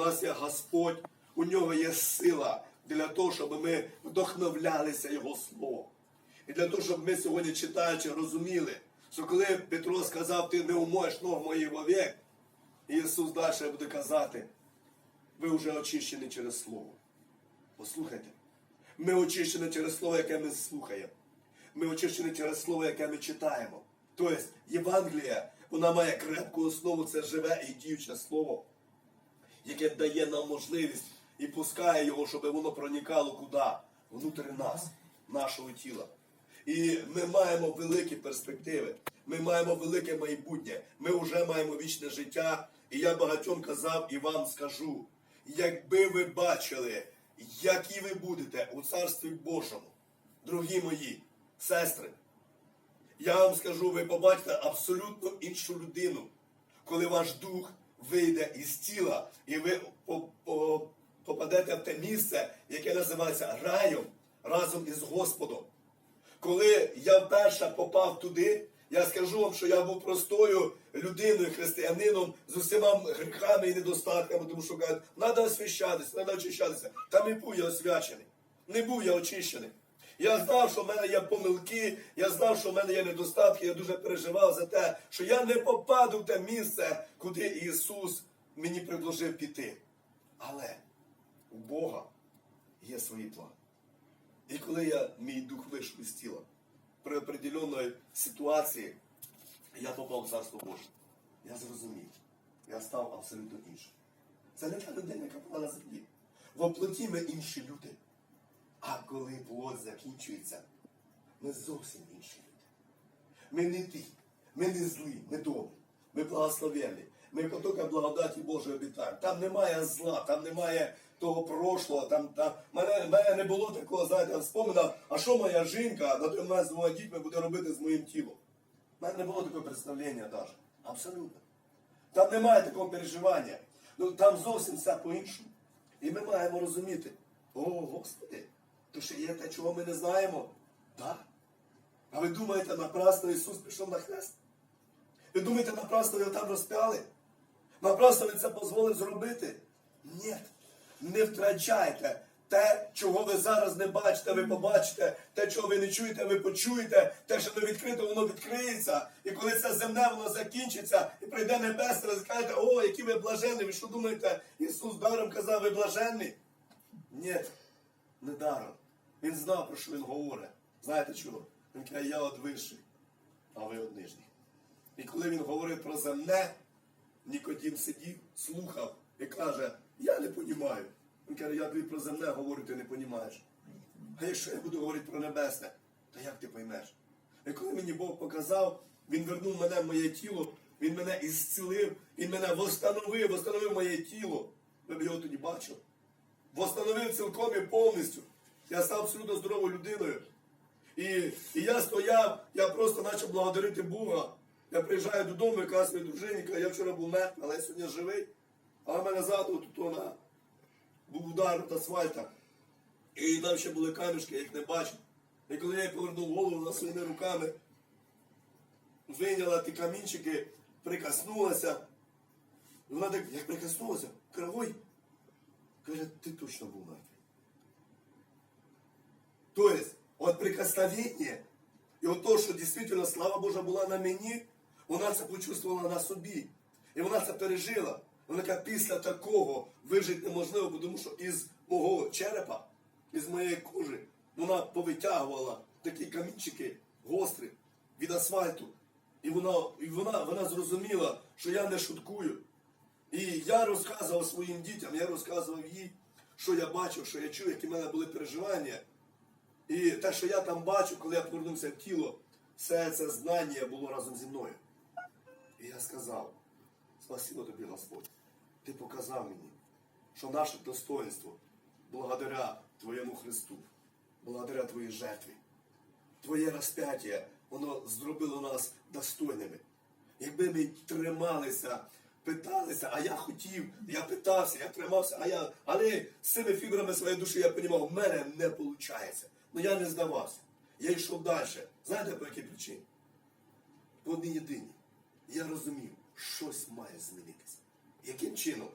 нас є Господь, у нього є сила для того, щоб ми вдохновлялися Його Словом. І для того, щоб ми сьогодні читаючи, розуміли, що коли Петро сказав, ти не умоєш ног моїх вовек, Ісус далі буде казати, ви вже очищені через Слово. Послухайте, ми очищені через Слово, яке ми слухаємо. Ми очищені через Слово, яке ми читаємо. Тобто Євангелія, вона має крепку основу, це живе і діюче слово, яке дає нам можливість і пускає його, щоб воно проникало куди? Внутрі нас, нашого тіла. І ми маємо великі перспективи. Ми маємо велике майбутнє. Ми вже маємо вічне життя. І я багатьом казав і вам скажу, якби ви бачили, які ви будете у Царстві Божому, дорогі мої сестри, я вам скажу, ви побачите абсолютно іншу людину, коли ваш дух вийде із тіла, і ви по- по- попадете в те місце, яке називається раєм разом із Господом. Коли я вперше попав туди, я скажу вам, що я був простою людиною, християнином з усіма гріхами і недостатками, тому що кажуть, треба освящатися, треба очищатися. Та не був я освячений, не був я очищений. Я знав, що в мене є помилки, я знав, що в мене є недостатки, я дуже переживав за те, що я не попаду в те місце, куди Ісус мені предложив піти. Але у Бога є свої плани. І коли я, мій дух вийшов із тіла, при определенної ситуації, я попав в Царство Боже. Я зрозумів. Я став абсолютно іншим. Це не та людина, яка була на землі. В оплоті ми інші люди. А коли плод закінчується, ми зовсім інші люди. Ми не ті, ми не злі, ми добрі, ми благословенні. Ми потока благодаті Божої обітаємо. Там немає зла, там немає того прошлого. Там, там... Мене, мене не було такого, знаєте, вспомина, а що моя жінка на той момент з моїми дітьми буде робити з моїм тілом. У мене не було такого представлення навіть. Абсолютно. Там немає такого переживання. Ну, там зовсім все по-іншому. І ми маємо розуміти, о, Господи, то ще є те, чого ми не знаємо. Так. А ви думаєте, напрасно Ісус пішов на хрест? Ви думаєте, напрасно його там розпяли? Напрасно він це дозволив зробити? Ні. Не втрачайте те, чого ви зараз не бачите, ви побачите, те, чого ви не чуєте, ви почуєте, те, що не відкрито, воно відкриється. І коли це земне, воно закінчиться, і прийде небесне, ви скажете, о, які ви блаженні, ви що думаєте, Ісус даром казав, ви блаженні? Ні, не даром. Він знав, про що він говорить. Знаєте чого? Він каже, я от вищий, а ви от нижній. І коли він говорив про земне, Нікодім сидів, слухав і каже, я не понімаю. Він каже, я тобі про земне говорю, ти не понімаєш. А якщо я буду говорити про небесне, то як ти поймеш? І коли мені Бог показав, він вернув мене в моє тіло, він мене ісцілив, він мене восстановив, восстановив моє тіло. Ви б його тоді бачили. Восстановив цілком і повністю. Я став абсолютно здоровою людиною. І, і я стояв, я просто почав благодарити Бога. Я приїжджаю додому і кажу своїй дружині, я вчора був мертвий, але я сьогодні живий. А в мене ззаду тут вона був удар від асфальта. І там ще були камішки, я їх не бачив. І коли я повернув голову вона своїми руками, вийняла ті камінчики, прикоснулася. І Вона так, як прикоснулася, каже, ой, каже, ти точно мертвий. То есть, от прикосновення, і от то, що дійсно слава Божа була на мені, вона це почувствувала на собі. І вона це пережила. Вона каже, після такого вижити неможливо, тому що із мого черепа, із моєї кожи, вона повитягувала такі камінчики гострі від асфальту. І вона, і вона, вона зрозуміла, що я не шуткую. І я розказував своїм дітям, я розказував їй, що я бачив, що я чув, які в мене були переживання. І те, що я там бачу, коли я повернувся в тіло, все це знання було разом зі мною. І я сказав, спасибо тобі, Господь. Ти показав мені, що наше достоинство благодаря Твоєму Христу, благодаря Твоїй жертві, Твоє розп'яття, воно зробило нас достойними. Якби ми трималися, питалися, а я хотів, я питався, я тримався, а я, але з цими фібрами своєї душі я розумів, в мене не виходить. Ну я не здавався. Я йшов далі. Знаєте, по якій причині? По одній єдиній. Я розумів, щось має змінитися. Яким чином?